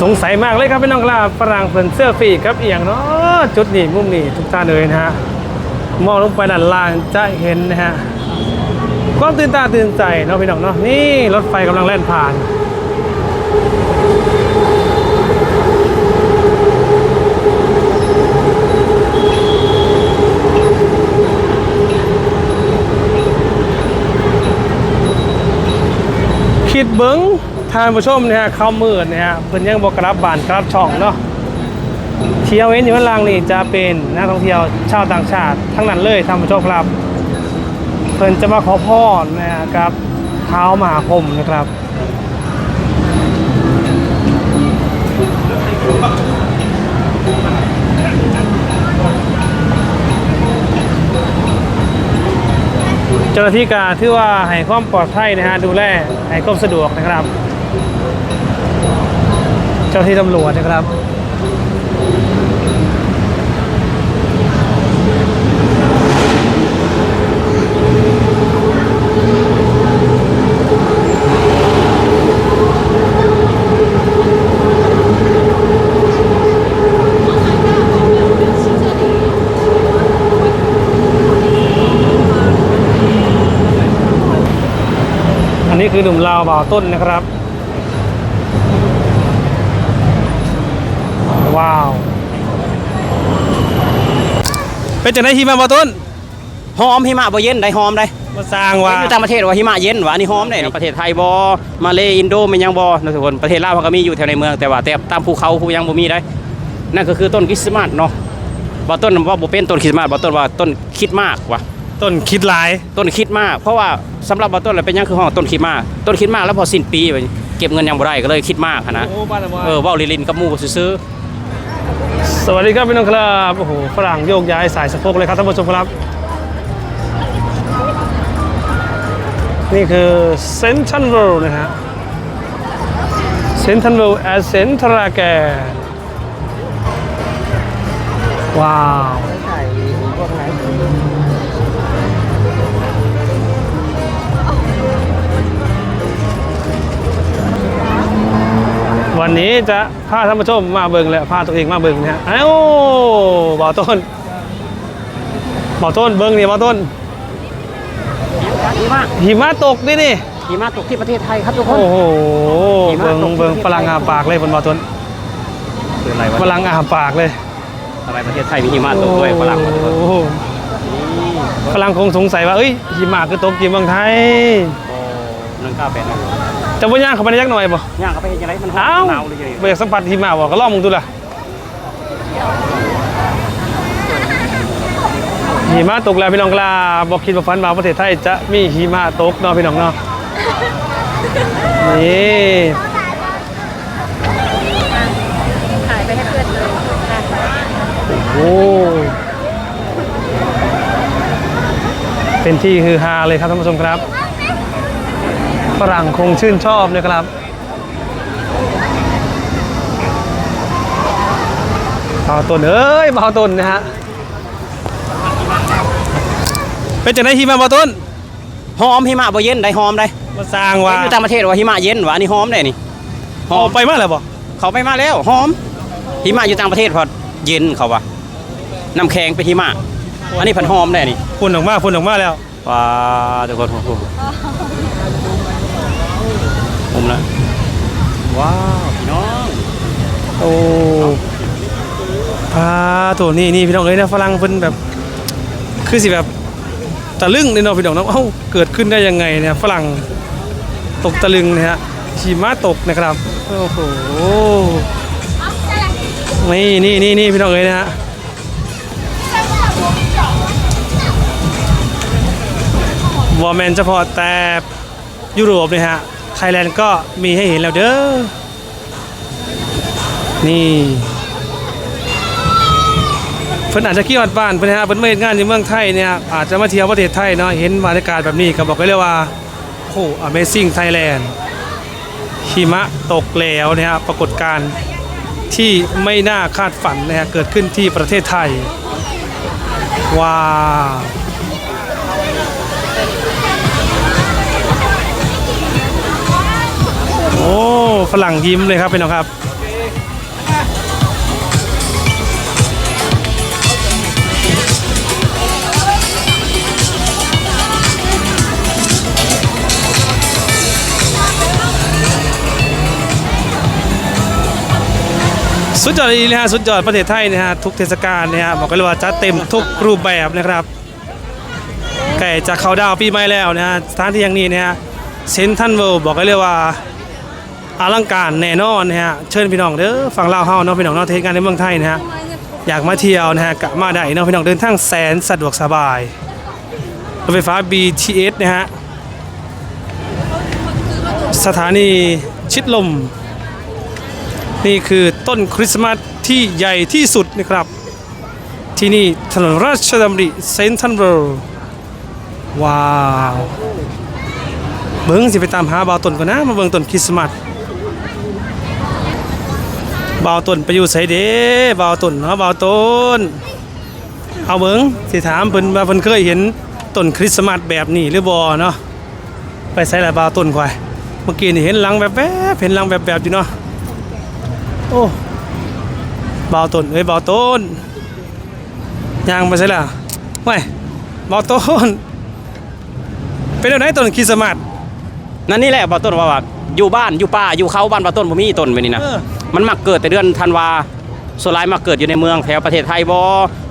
สงสัยมากเลยครับพี่น้องลาฝรั่งเพิ่นเสื้อฟรีครับเอียงเนาะจุดนี้มุมนี้ทุกท่านเลยนะฮะมองลงไปด้านล่างจะเห็นนะฮะความตื่นตาตื่นใจเนาะพี่น้องเนาะนี่รถไฟกำลังแล่นผ่านคิดเบิ้ง ท่านผู้ชมเนี่ยเข้ามืดเนี่ยฮะเพิ่นยังบอกกรับบานกรับช่องเนาะเที่ยวเว้นอยู่ข้างล่างนี่จะเป็นนักท่องเที่ยวชาวต่างชาติ ทั้งนั้นเลยท่านผู้ชมครับ เพิ่นจะมาขอพรนะฮะกับเท้ามหาพรมนะครับเจ้าหน้าที่การที่ว่าให้ความปลอดภัยนะฮะดูแลให้ความสะดวกนะครับ เจ้าหน้าที่ตำรวจนะครับอันนี้คือหนุ่มลาวบ่าวต้นนะครับ ว้าวเป็นจากไหนที่มาบ่าวต้นหอมหิมะบ่เย็นได้หอมได้มาสร้างว่าอยู่ต่างประเทศว่าหิมะเย็นว่าอันนี้หอมได้เนาะประเทศไทยบ่มาเลอินโดมันยังบ่นะทุกคนประเทศลาวเขาก็มีอยู่แถวในเมืองแต่ว่าแต่ตามภูเขาภูยังบ่มีได้นั่นก็คือต้นคริสต์มาสเนาะบ่ต้นว่าบ่เป็นต้นคริสต์มาสบ่ต้นว่าต้นคริดมากว่ะต้นคิดหลายต้นคริดมากเพราะว่าสำหรับบ่ต้นแล้วเป็นหยังคือห้องต้นคริดมากต้นคริดมากแล้วพอสิ้นปีไปเก็บเงินยังบ่ได้ก็เลยคิดมากหั้นนะโอ้บ้านละเออเว้าลินๆกับหมู่ซื้อ สวัสดีครับพี่น้องครับโอ้โหฝรั่งโยกย้ายสายสะโพกเลยครับท่านผู้ชมครับ นี่คือเซนทันเวลนะฮะเซนทันเวลแอสเซนทราแกว้าว วันนี้จะพาท่านผู้ชมมาเบิ่งและพาตัวเองมาเบิ่งนะฮะเอ้าบ่าวต้นบ่าวต้นเบิ่งนี่บ่าวต้นๆหิมะหิมะตกดินี่หิมะตกที่ประเทศไทยครับทุกคนโอ้โหหิมะเบิ่งตกที่เบิ่งฝรั่งอาปากเลยบนบ่าวต้นคืออะไรวะฝรั่งอาปากเลยทำไมประเทศไทยมีหิมะตกด้วยฝรั่งมาทุกคนโอ้โหฝรั่งคงสงสัยว่าเอ้ยหิมะคือตกกี่เมืองไทยโอ้หนึ่งเก้าแปดนะ จะบ่ย่างเข้าไปในยักหน่อยบ่ย่างเขาไปเห็นยังไงมันหเอ้าหนาวเลยบ่อยากสัมผัสหิมะบ่ก็ลองมึงดูล่ะหิมะตกแล้วพี่น้องกลาบอกคิดว่าฝันว่าประเทศไทยจะมีหิมะตกเนาะพี่น้องเนาะนี่ถ่ายไปให้เพื่อนเลยโอ้เป็นที่ฮือฮาเลยครับท่านผู้ชมครับ ฝรั่งคงชื่นชอบนะครับ เบาต้นเอ้ยเบาต้นนะฮะเป็นจากไหนหิมะเบาต้นหอมหิมะบ่เย็นได้หอมได้มาสร้างว่าอยู่ต่างประเทศว่าหิมะเย็นว่าอันนี้หอมได้นี่หอออมกไปมาแล้วบ่เขาไปมาแล้วหอมหิมะอยู่ต่างประเทศพอเย็นเขาว่าน้ำแข็งเป็นหิมะอันนี้ผันหอมได้นี่ฝุ่นออกมาฝุ่นออกมาแล้วว้าทุกคน โอ้โหผมนะว้าว พี่น้อง โอ้พาตัวนี่นี่พี่น้องเอ้ยนะฝรั่งเพิ่นแบบ คือสิแบบตะลึงเลยเนาะพี่น้องเนาะเอ้าเกิดขึ้นได้ยังไงเนี่ยฝรั่งตกตะลึงนะฮะหิมะตกนะครับโอ้โหนี่นี่นี่นี่พี่น้องเอ้ยนะฮะวอร์แมนเฉพาะแต่ยุโรปเนี่ยฮะไทยแลนด์ก็มีให้เห็นแล้วเด้อ นี่เพิ่นอาจจะขี้อดบ้านเพิ่นนะฮะเพิ่นมาเฮ็ดงานในเมืองไทยเนี่ยอาจจะมาเที่ยวประเทศไทยเนาะเห็นบรรยากาศแบบนี้ก็บอกไว้เลยว่าโอ้โห Amazing Thailand หิมะตกแล้วนะฮะปรากฏการณ์ที่ไม่น่าคาดฝันนะฮะเกิดขึ้นที่ประเทศไทย ว้าว โอ้ฝรั่งยิ้มเลยครับพี่น้องครับสุดยอดเลยนะฮะสุดยอดประเทศไทยนะฮะทุกเทศกาลนะฮะบอกกันเลยว่าจัดเต็มทุกรูปแบบนะครับใกล้จะเข้าดาวปีใหม่แล้วนะฮะสถานที่อย่างนี้นะฮะเซนทันเวิลด์บอกกันเลยว่า อลังการแน่นอนนะฮะเชิญพี่น้องเด้อฝั่งลาวเฮาเนาะพี่น้องเนาะเทศกาลในเมืองไทยนะฮะอยากมาเที่ยวนะฮะกะมาได้เนาะพี่น้องเดินทางแสนสะดวกสบายรถไฟฟ้า BTS นะฮะสถานีชิดลม นี่คือต้นคริสต์มาสที่ใหญ่ที่สุดนะครับ ที่นี่ถนนราชดำริเซนทันเวิลด์ว้าว เบิ้งสิไปตามหาบาวต้นก่อนนะ มาเบิ้งต้นคริสต์มาส บ่าวต้นไปอยู่ไสเด้บ่าวต้นเนาะบ่าวต้น เอาเบิ้งสิถามเพิ่นว่าเพิ่นเคยเห็นต้นคริสต์มาสแบบนี้หรือบ่เนาะไปใส่ละบ่าวต้นควายเมื่อกี้นี่เห็นหลังแบบๆเห็นหลังแบบๆอยู่เนาะโอ้เบาต้นเอ้ยเบาต้นยางมาใช่ล่ะไม่เบาต้น เป็นอะไรต้นคริสต์มาสนั่นนี่แหละบ่ต้นว่าว่าอยู่บ้านอยู่ป่าอยู่เขาบ้านบ่ต้นบ่มีต้นไปนี่นะเออ มันมักเกิดแต่เดือนธันวาส่วนหลายมักเกิดอยู่ในเมืองแถวประเทศไทยบ่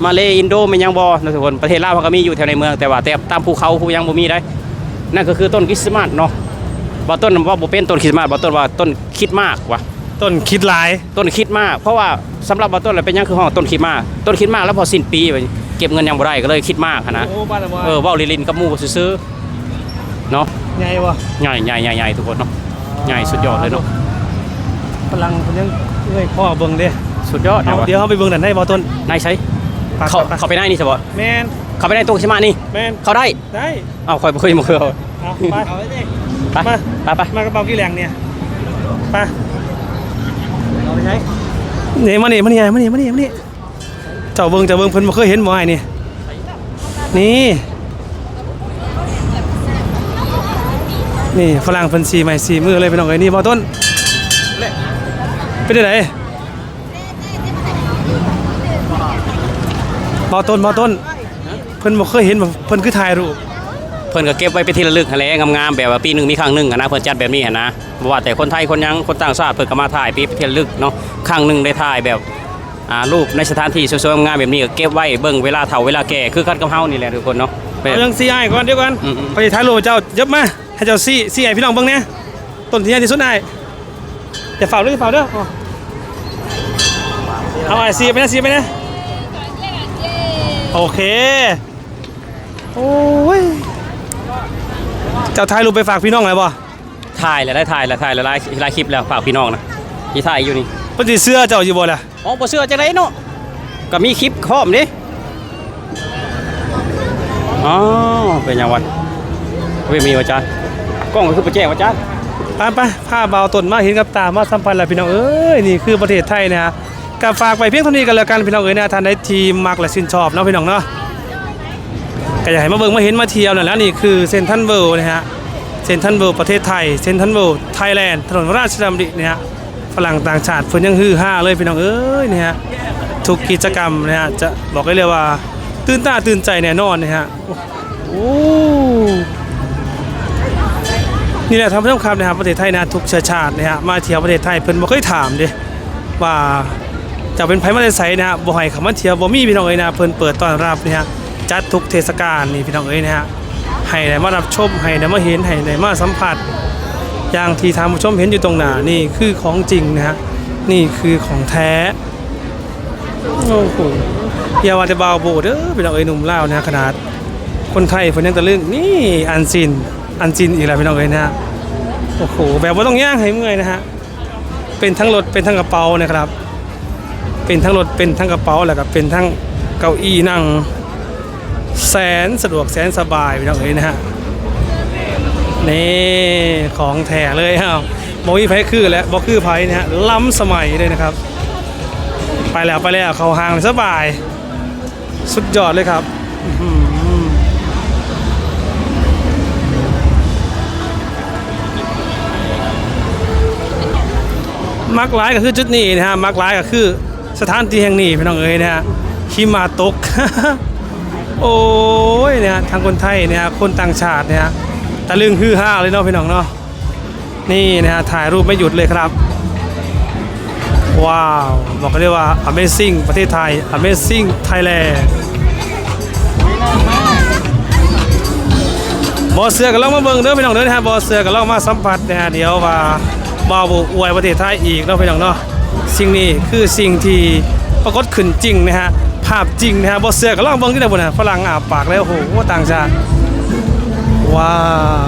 มาเลอินโดมันยังบ่นะทุกคนประเทศลาวมันก็มีอยู่แถวในเมืองแต่ว่าแต่ตามภูเขาภูยังบ่มีได้ นั่นก็คือต้นคริสต์มาสเนาะบ่ต้นว่าบ่เป็นต้นคริสต์มาสบ่ต้นว่าต้นคริดมากว่ะต้นคิดหลายต้นคริดมากเพราะว่าสำหรับบ่ต้นแล้วเป็นหยังคือห้องต้นคริดมากต้นคริดมากแล้วพอสิ้นปีไปเก็บเงินยังบ่ได้ก็เลยคิดมากหั้นนะโอ้บ้านละวะเออเว้าลินๆกับหมู่ซื้อๆเนาะไงวะใหญ่ใหญ่ใหญ่ใหญ่ทุกคนเนาะใหญ่สุดยอดเลยเนาะ พลังคนยังเอ้ยพ่อเบิ่งเด้สุดยอดเอานะวะเดี๋ยวเขาไปเบิ่งนั่นได้เบาต้นนายใช้ไปเขาไปเขาไปได้นี่ใช่บ่แมนเขาไปได้ตัวใช่ไหมนี่แมนเขาได้ได้เอาคอยบ่เคยมาเคยเอาเอาไปไปมาไปไปมากระเป๋ากี่แรงเนี่ยไปเอาไปใช้นี่มานี่มานี่มานี่มานี่มานี่เจ้าเบิ่งเจ้าเบิ่งเพิ่นบ่เคยเห็นบ่ไอ้นี่นี่นี่ฝรั่งเพิ่นสีใหม่สีมือเลยพี่น้องเอ้ยนี่บ่ต้น เป็นได้ไดบ่ต้นบ่ต้น เพิ่นบ่เคยเห็นบ่เพิ่นคือถ่ายรูปเพิ่นก็เก็บไว้เป็นที่ระลึกหั่นแหละงามๆแบบว่าปีหนึงมีครั้งหนึงอะนะเพิ่นจัดแบบนี้หั่นนะบ่ว่าแต่คนไทยคนหยังคนต่างชาติเพิ่นก็มาถ่ายปีเป็นที่ระลึกเนาะครั้งหนึงได้ถ่ายแบบอ่ารูปในสถานที่สวยๆงามๆแบบนี้ก็เก็บไว้เบิ่งเวลาเฒ่าเวลาแก่คือกันกับเฮานี่แหละทุกคนเนาะแบบ เอายังซีไอ้ก่อนเดี๋ยวก่อนอืมๆไปถ่ายรูปเจ้ายับมาให้เจ้าซีซีไอ้พี่น้องเบิ่งแหน่ต้นที่ใหญ่ที่สุดได้อย่าฝ่าเด้ออย่าฝ่าเด้ออ๋อ เอาไอ้ซีไปนะซีไปนะโอเค โอ้ยเจ้าถ่ายรูปไปฝากพี่น้องหน่อยบ่ถ่ายแล้วได้ถ่ายแล้วถ่ายแล้วหลายหลายคลิปแล้วฝากพี่น้องนะที่ถ่ายอยู่นี่เพิ่นสิเสื้อเจ้าอยู่บ่ล่ะอ๋อบ่เชื่อจังไดเนาะก็มีคลิปพร้อมเดิอ๋อเป็นหยังวันเว้ยมีว่าจ้ากล้องก็คือไปแจ้งว่าจ้าไปไปพาเบาต้นมาเห็นกับตามาสัมพันธ์แล้วพี่น้องเอ้ยนี่คือประเทศไทยนะฮะ ก็ฝากไปเพียงเท่านี้กันแล้วกันพี่น้องเอ้ยนะท่านใดที่มักและชื่นชอบเนาะพี่น้องเนาะก็อยากให้มาเบิ่งมาเห็นมาเที่ยวนั่นแล้วนี่คือเซนทันเวิลด์นะฮะเซนทันเวิลด์ประเทศไทยเซนทันเวิลด์ไทยแลนด์ถนนราชดำริเนี่ยฮะฝรั่งต่างชาติเพิ่นยังฮือฮาเลยพี่น้องเอ้ยเนี่ยฮะทุกกิจกรรมนะฮะจะบอกได้เลยว่าตื่นตาตื่นใจแน่นอนนะฮะโอ้นี่แหละท่านผู้ชมครับนะครับประเทศไทยนะทุกเชื้อชาตินะฮะมาเที่ยวประเทศไทยเพิ่นบ่เคยถามเด้ว่า จะเป็นไผมาได้ไสนะฮะบ่ให้เขามาเทียวบ่มีพี่น้องเอ้ยนะเพิ่นเปิดต้อนรับนะฮะจัดทุกเทศกาลนี่พี่น้องเอ้ยนะฮะให้ได้มารับชมให้ได้มาเห็นให้ได้มาสัมผัส อย่างที่ท่านผู้ชมเห็นอยู่ตรงหน้านี่คือของจริงนะฮะนี่คือของแท้โอ้โหอย่าว่าแต่บาวโบเด้อพี่น้องเอ้ยหนุ่มเล่านะฮะขนาด คนไทยเพิ่นยังตะลึงนี่อันซินอันซินอีกแล้วพี่น้องเอ้ยนะฮะโอ้โหแบบว่าต้องย่างให้เมื่อยนะฮะเป็นทั้งรถเป็นทั้งกระเป๋านะครับ เป็นทั้งรถเป็นทั้งกระเป๋าแล้วก็เป็นทั้งเก้าอี้นั่งแสนสะดวกแสนสบายพี่น้องเอ้ยนะฮะนี่ของแท้เลยฮะโมยไผคือและบอคือไผนะฮะล้ำสมัยเลยนะครับ ไปแล้วไปแล้วเขาห่างสบาย สุดยอดเลยครับมักหลายก็คือจุดนี้นะฮะมักหลายก็คือ สถานที่แห่งนี้พี่น้องเอ๋ยนะฮะหิมาตก โอ้ยเนี่ยทางคนไทยเนี่ยคนต่างชาติเนี่ยตะลึงฮือฮาเลยเนาะพี่น้องเนาะนี่นะฮะถ่ายรูปไม่หยุดเลยครับ ว้าว บอกกันเลยว่า Amazing ประเทศไทย Amazing Thailand บอเสือกับเรามาเบิ่งเด้อพี่น้องเด้อนะฮะบอเสือกับเรามาสัมผัสนะฮะเดี๋ยวว่าบาวอวยประเทศไทยอีกเนาะพี่น้องเนาะ สิ่งนี้คือสิ่งที่ปรากฏขึ้นจริงนะฮะภาพจริงนะฮะบอเสือกับเราเบิ่งที่ไหนบ่นะฝรั่งอาปากแล้วโอ้โหต่างชาติว้าว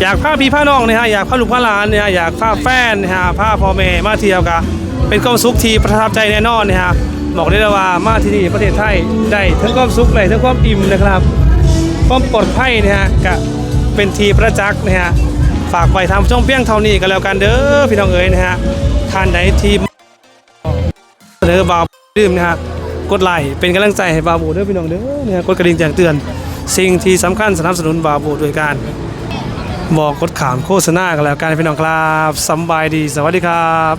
อยากพาพี่พาน้องนะฮะอยากพาลูกพาหลานเนี่ยอยากพาแฟนนะฮะพาพ่อแม่มาเที่ยวกันเป็นความสุขที่ประทับใจแน่นอนนะฮะบอกได้เลยว่ามาที่นี่ประเทศไทยได้ทั้งความสุขได้ทั้งความอิ่มนะครับความปลอดภัยนะฮะก็เป็นทีประจักษ์นะฮะ ฝากไว้ทำช่องเพียงเท่านี้ก็แล้วกันเด้อพี่น้องเอ๋ยนะฮะท่านใดทีมเสนอบาวดื่มนะฮะกดไลค์เป็นกำลังใจให้บาวบูเด้อพี่น้องเด้อนะฮะกดกระดิ่งแจ้งเตือน สิ่งที่สำคัญสนับสนุนบาวบูด้วยการบอกกดขามโฆษณากันแล้วกันพี่น้องครับสบายดีสวัสดีครับ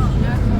Yeah.